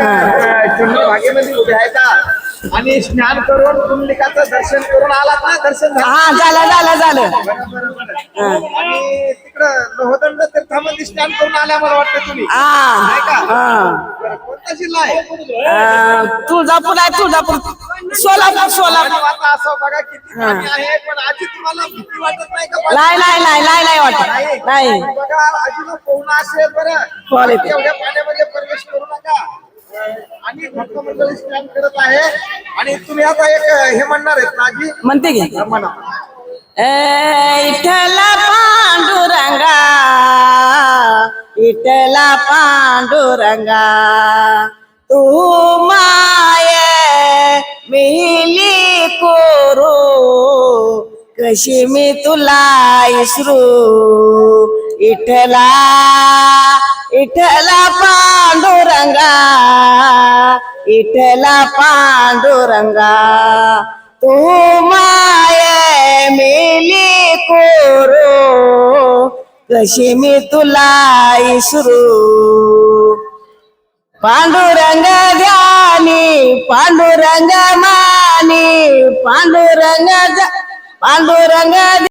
अं, चंद्रभागेमध्ये उभे आहे का आणि स्नान करून कुंडलिकाचं दर्शन करून आलात ना? दर्शन झालं. हा झालं झालं झालं. बरं, बरं, बरं. आणि तिकडं लोहदंड तीर्थामध्ये स्नान करून आल्या मला वाटतं तुम्ही. हा नाही का? हा. बरं, कोणता जिल्हा आहे? अं, तुळजापूर आहे तुळजापूर. सोलापूर सोलापूर. आता असं बघा किती पाणी आहे पण आजी तुम्हाला भीती वाटत नाही का? नाही नाही नाही नाही नाही वाटत. नाही. बघा आजीला पोहणं असेल बरं. एवढ्या पाण्यामध्ये प्रवेश करू नका. आणि भक्त मंडळी स्नान करत आहे. आणि तुम्ही आता एक हे म्हणणार आहेत ना म्हणते की. म्हणा. इठला पांडुरंगा इठला पांडुरंगा तू माय मिली कोरो कशी मी तुला इसरू? इठला इठला पांडुरंगा इठला पांडुरंगा तू माय मेली कोरो कशी मी तुला इसरू? पांडुरंग ध्यानी पांडुरंग मानी पांडुरंग पांडुरंग